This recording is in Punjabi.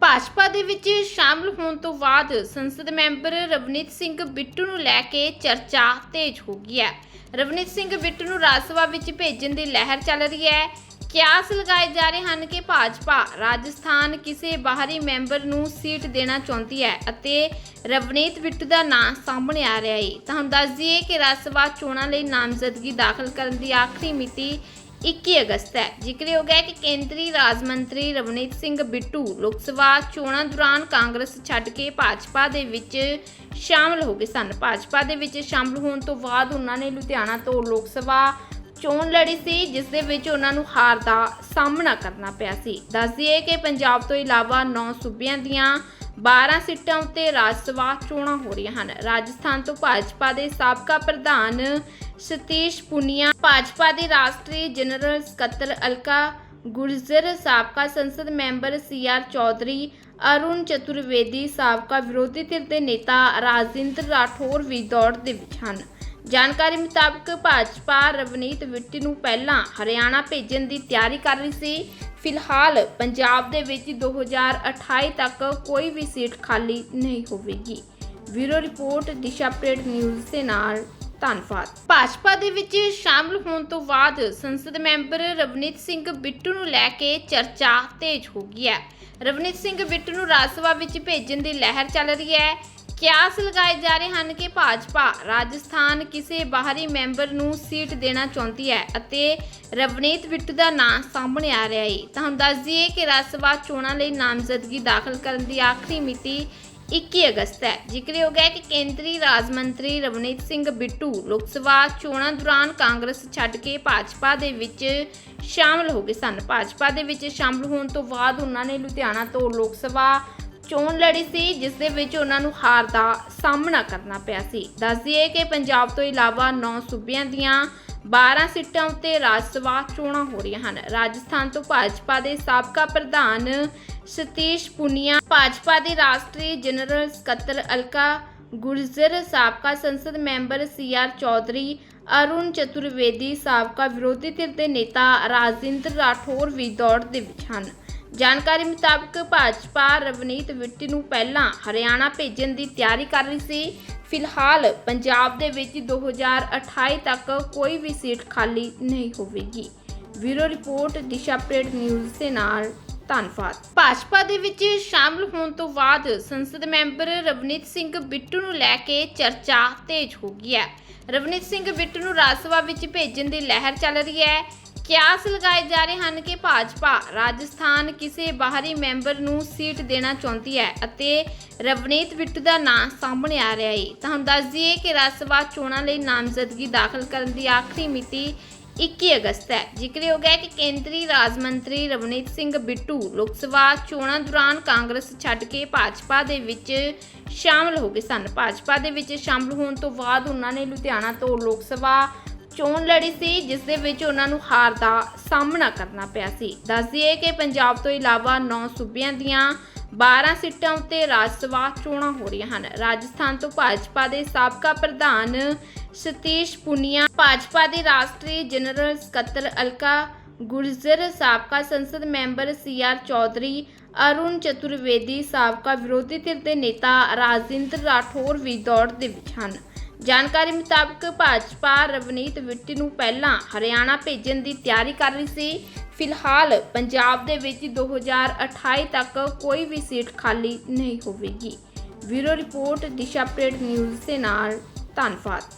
ਭਾਜਪਾ ਦੇ ਵਿੱਚ ਸ਼ਾਮਲ ਹੋਣ ਤੋਂ ਬਾਅਦ ਸੰਸਦ ਮੈਂਬਰ ਰਵਨੀਤ ਸਿੰਘ ਬਿੱਟੂ ਨੂੰ ਲੈ ਕੇ ਚਰਚਾ ਤੇਜ਼ ਹੋ ਗਈ ਹੈ। ਰਵਨੀਤ ਸਿੰਘ ਬਿੱਟੂ ਨੂੰ ਰਾਜ ਸਭਾ ਵਿੱਚ ਭੇਜਣ ਦੀ ਲਹਿਰ ਚੱਲ ਰਹੀ ਹੈ। ਕਿਆਸ ਲਗਾਏ ਜਾ ਰਹੇ ਹਨ ਕਿ ਭਾਜਪਾ ਰਾਜਸਥਾਨ ਕਿਸੇ ਬਾਹਰੀ ਮੈਂਬਰ ਨੂੰ ਸੀਟ ਦੇਣਾ ਚਾਹੁੰਦੀ ਹੈ ਅਤੇ ਰਵਨੀਤ ਬਿੱਟੂ ਦਾ ਨਾਂ ਸਾਹਮਣੇ ਆ ਰਿਹਾ ਹੈ। ਤੁਹਾਨੂੰ ਹੁਣ ਦੱਸ ਦਈਏ ਕਿ ਰਾਜ ਸਭਾ ਚੋਣਾਂ ਲਈ ਨਾਮਜ਼ਦਗੀ ਦਾਖਲ ਕਰਨ ਦੀ ਆਖਰੀ ਮਿਤੀ 21 ਅਗਸਤ ਹੈ। ਜ਼ਿਕਰਯੋਗ ਹੈ ਕਿ ਕੇਂਦਰੀ ਰਾਜ ਮੰਤਰੀ ਰਵਨੀਤ ਸਿੰਘ ਬਿੱਟੂ ਲੋਕ ਸਭਾ ਚੋਣਾਂ ਦੌਰਾਨ ਕਾਂਗਰਸ ਛੱਡ ਕੇ ਭਾਜਪਾ ਦੇ ਵਿੱਚ ਸ਼ਾਮਲ ਹੋ ਗਏ ਸਨ। ਭਾਜਪਾ ਦੇ ਵਿੱਚ ਸ਼ਾਮਲ ਹੋਣ ਤੋਂ ਬਾਅਦ ਉਹਨਾਂ ਨੇ ਲੁਧਿਆਣਾ ਤੋਂ ਲੋਕ ਸਭਾ ਚੋਣ ਲੜੀ ਸੀ, ਜਿਸ ਦੇ ਵਿੱਚ ਉਹਨਾਂ ਨੂੰ ਹਾਰ ਦਾ ਸਾਹਮਣਾ ਕਰਨਾ ਪਿਆ ਸੀ। ਦੱਸ ਦਈਏ ਕਿ ਪੰਜਾਬ ਤੋਂ ਇਲਾਵਾ 9 ਸੂਬਿਆਂ ਦੀਆਂ 12 ਸੀਟਾਂ ਉੱਤੇ ਰਾਜ ਸਭਾ ਚੋਣਾਂ ਹੋ ਰਹੀਆਂ ਹਨ। ਰਾਜਸਥਾਨ ਤੋਂ ਭਾਜਪਾ ਦੇ ਸਾਬਕਾ ਪ੍ਰਧਾਨ ਸਤੀਸ਼ ਪੁਨੀਆ, ਭਾਜਪਾ ਦੇ ਰਾਸ਼ਟਰੀ ਜਨਰਲ ਸਕੱਤਰ ਅਲਕਾ ਗੁਰਜ਼ਰ, ਸਾਬਕਾ ਸੰਸਦ ਮੈਂਬਰ ਸੀਆਰ ਚੌਧਰੀ, ਅਰੁਣ ਚਤੁਰਵੇਦੀ, ਸਾਬਕਾ ਵਿਰੋਧੀ ਧਿਰ ਦੇ ਨੇਤਾ ਰਾਜਿੰਦਰ ਰਾਠੌਰ ਵੀ ਦੌੜ ਦੇ ਵਿੱਚ ਹਨ। ਜਾਣਕਾਰੀ ਮੁਤਾਬਕ ਭਾਜਪਾ ਰਵਨੀਤ ਬਿੱਟੀ ਨੂੰ ਪਹਿਲਾਂ ਹਰਿਆਣਾ ਭੇਜਣ ਦੀ ਤਿਆਰੀ ਕਰ ਰਹੀ ਸੀ। ਫਿਲਹਾਲ ਪੰਜਾਬ ਦੇ ਵਿੱਚ 2028 ਤੱਕ ਕੋਈ ਵੀ ਸੀਟ ਖਾਲੀ ਨਹੀਂ ਹੋਵੇਗੀ। Bureau report, Disha update news ਦੇ ਨਾਲ ਧੰਨਵਾਦ। ਭਾਜਪਾ ਦੇ ਵਿੱਚ ਸ਼ਾਮਲ ਹੋਣ ਤੋਂ ਬਾਅਦ ਸੰਸਦ ਮੈਂਬਰ ਰਵਨੀਤ ਸਿੰਘ ਬਿੱਟੂ ਨੂੰ ਲੈ ਕੇ ਚਰਚਾ ਤੇਜ਼ ਹੋ ਗਈ ਹੈ। ਰਵਨੀਤ ਸਿੰਘ ਬਿੱਟੂ ਨੂੰ ਰਾਜ ਸਭਾ ਵਿੱਚ ਭੇਜਣ ਦੀ ਲਹਿਰ ਚੱਲ ਰਹੀ ਹੈ। ਕਿਆਸ ਲਗਾਏ ਜਾ ਰਹੇ ਹਨ ਕਿ ਭਾਜਪਾ ਰਾਜਸਥਾਨ ਕਿਸੇ ਬਾਹਰੀ ਮੈਂਬਰ ਨੂੰ ਸੀਟ ਦੇਣਾ ਚਾਹੁੰਦੀ ਹੈ ਅਤੇ ਰਵਨੀਤ ਬਿੱਟੂ ਦਾ ਨਾਂ ਸਾਹਮਣੇ ਆ ਰਿਹਾ ਹੈ। ਤੁਹਾਨੂੰ ਹੁਣ ਦੱਸ ਦਈਏ ਕਿ ਰਾਜ ਸਭਾ ਚੋਣਾਂ ਲਈ ਨਾਮਜ਼ਦਗੀ ਦਾਖਲ ਕਰਨ ਦੀ ਆਖਰੀ ਮਿਤੀ 21 ਅਗਸਤ ਹੈ। ਜ਼ਿਕਰਯੋਗ ਹੈ ਕਿ ਕੇਂਦਰੀ ਰਾਜ ਮੰਤਰੀ ਰਵਨੀਤ ਸਿੰਘ ਬਿੱਟੂ ਲੋਕ ਸਭਾ ਚੋਣਾਂ ਦੌਰਾਨ ਕਾਂਗਰਸ ਛੱਡ ਕੇ ਭਾਜਪਾ ਦੇ ਵਿੱਚ ਸ਼ਾਮਲ ਹੋ ਗਏ ਸਨ। ਭਾਜਪਾ ਦੇ ਵਿੱਚ ਸ਼ਾਮਲ ਹੋਣ ਤੋਂ ਬਾਅਦ ਉਹਨਾਂ ਨੇ ਲੁਧਿਆਣਾ ਤੋਂ ਲੋਕ ਸਭਾ ਚੋਣ ਲੜੀ ਸੀ, ਜਿਸ ਦੇ ਵਿੱਚ ਉਹਨਾਂ ਨੂੰ ਹਾਰ ਦਾ ਸਾਹਮਣਾ ਕਰਨਾ ਪਿਆ ਸੀ। ਦੱਸ ਦਈਏ ਕਿ ਪੰਜਾਬ ਤੋਂ ਇਲਾਵਾ 9 ਸੂਬਿਆਂ ਦੀਆਂ 12 ਸੀਟਾਂ ਉੱਤੇ ਰਾਜ ਸਭਾ ਚੋਣਾਂ ਹੋ ਰਹੀਆਂ ਹਨ। ਰਾਜਸਥਾਨ ਤੋਂ ਭਾਜਪਾ ਦੇ ਸਾਬਕਾ ਪ੍ਰਧਾਨ ਸਤੀਸ਼ ਪੁਨੀਆ, ਭਾਜਪਾ ਦੇ ਰਾਸ਼ਟਰੀ ਜਨਰਲ ਸਕੱਤਰ ਅਲਕਾ ਗੁਰਜ਼ਰ, ਸਾਬਕਾ ਸੰਸਦ ਮੈਂਬਰ ਸੀਆਰ ਚੌਧਰੀ, ਅਰੁਣ ਚਤੁਰਵੇਦੀ, ਸਾਬਕਾ ਵਿਰੋਧੀ ਧਿਰ ਦੇ ਨੇਤਾ ਰਾਜਿੰਦਰ ਰਾਠੌਰ ਵੀ ਦੌੜ ਦੇ ਵਿੱਚ ਹਨ। ਜਾਣਕਾਰੀ ਮੁਤਾਬਕ ਭਾਜਪਾ ਰਵਨੀਤ ਬਿੱਟੀ ਨੂੰ ਪਹਿਲਾਂ ਹਰਿਆਣਾ ਭੇਜਣ ਦੀ ਤਿਆਰੀ ਕਰ ਰਹੀ ਸੀ। ਫਿਲਹਾਲ ਪੰਜਾਬ ਦੇ ਵਿੱਚ 2028 ਤੱਕ ਕੋਈ ਵੀ ਸੀਟ ਖਾਲੀ ਨਹੀਂ ਹੋਵੇਗੀ। Bureau report, Disha update news ਦੇ ਨਾਲ ਧੰਨਵਾਦ। ਭਾਜਪਾ ਦੇ ਵਿੱਚ ਸ਼ਾਮਲ ਹੋਣ ਤੋਂ ਬਾਅਦ ਸੰਸਦ ਮੈਂਬਰ ਰਵਨੀਤ ਸਿੰਘ ਬਿੱਟੂ ਨੂੰ ਲੈ ਕੇ ਚਰਚਾ ਤੇਜ਼ ਹੋ ਗਈ ਹੈ। ਰਵਨੀਤ ਸਿੰਘ ਬਿੱਟੂ ਨੂੰ ਰਾਜ ਸਭਾ ਵਿੱਚ ਭੇਜਣ ਦੀ ਲਹਿਰ ਚੱਲ ਰਹੀ ਹੈ। ਕਿਆਸ ਲਗਾਏ ਜਾ ਰਹੇ ਹਨ ਕਿ ਭਾਜਪਾ ਰਾਜਸਥਾਨ ਕਿਸੇ ਬਾਹਰੀ ਮੈਂਬਰ ਨੂੰ ਸੀਟ ਦੇਣਾ ਚਾਹੁੰਦੀ ਹੈ ਅਤੇ ਰਵਨੀਤ ਬਿੱਟੂ ਦਾ ਨਾਂ ਸਾਹਮਣੇ ਆ ਰਿਹਾ ਹੈ। ਤੁਹਾਨੂੰ ਹੁਣ ਦੱਸ ਦਈਏ ਕਿ ਰਾਜ ਸਭਾ ਚੋਣਾਂ ਲਈ ਨਾਮਜ਼ਦਗੀ ਦਾਖਲ ਕਰਨ ਦੀ ਆਖਰੀ ਮਿਤੀ 21 ਅਗਸਤ ਹੈ। ਜ਼ਿਕਰਯੋਗ ਹੈ ਕਿ ਕੇਂਦਰੀ ਰਾਜ ਮੰਤਰੀ ਰਵਨੀਤ ਸਿੰਘ ਬਿੱਟੂ ਲੋਕ ਸਭਾ ਚੋਣਾਂ ਦੌਰਾਨ ਕਾਂਗਰਸ ਛੱਡ ਕੇ ਭਾਜਪਾ ਦੇ ਵਿੱਚ ਸ਼ਾਮਲ ਹੋ ਗਏ ਸਨ। ਭਾਜਪਾ ਦੇ ਵਿੱਚ ਸ਼ਾਮਲ ਹੋਣ ਤੋਂ ਬਾਅਦ ਉਹਨਾਂ ਨੇ ਲੁਧਿਆਣਾ ਤੋਂ ਲੋਕ ਸਭਾ ਚੋਣ ਲੜੀ ਸੀ, ਜਿਸ ਦੇ ਵਿੱਚ ਉਹਨਾਂ ਨੂੰ ਹਾਰ ਦਾ ਸਾਹਮਣਾ ਕਰਨਾ ਪਿਆ ਸੀ। ਦੱਸ ਦਈਏ ਕਿ ਪੰਜਾਬ ਤੋਂ ਇਲਾਵਾ 9 ਸੂਬਿਆਂ ਦੀਆਂ 12 ਸੀਟਾਂ ਉੱਤੇ ਰਾਜ ਸਭਾ ਚੋਣਾਂ ਹੋ ਰਹੀਆਂ ਹਨ। ਰਾਜਸਥਾਨ ਤੋਂ ਭਾਜਪਾ ਦੇ ਸਾਬਕਾ ਪ੍ਰਧਾਨ ਸਤੀਸ਼ ਪੁਨੀਆ, ਭਾਜਪਾ ਦੇ ਰਾਸ਼ਟਰੀ ਜਨਰਲ ਸਕੱਤਰ ਅਲਕਾ ਗੁਰਜ਼ਰ, ਸਾਬਕਾ ਸੰਸਦ member C R Chaudhary, Arun Chaturvedi, ਸਾਬਕਾ ਵਿਰੋਧੀ ਧਿਰ ਦੇ ਨੇਤਾ ਰਾਜਿੰਦਰ ਰਾਠੌਰ ਵੀ ਦੌੜ ਦੇ ਵਿੱਚ ਹਨ। ਜਾਣਕਾਰੀ ਮੁਤਾਬਕ ਭਾਜਪਾ ਰਵਨੀਤ ਵਿੱਟੀ ਨੂੰ ਪਹਿਲਾਂ ਹਰਿਆਣਾ ਭੇਜਣ ਦੀ ਤਿਆਰੀ ਕਰ ਰਹੀ ਸੀ। ਫਿਲਹਾਲ ਪੰਜਾਬ ਦੇ ਵਿੱਚ 2028 ਤੱਕ ਕੋਈ ਵੀ ਸੀਟ ਖਾਲੀ ਨਹੀਂ ਹੋਵੇਗੀ। Bureau report, Disha update news ਦੇ ਨਾਲ ਧੰਨਵਾਦ।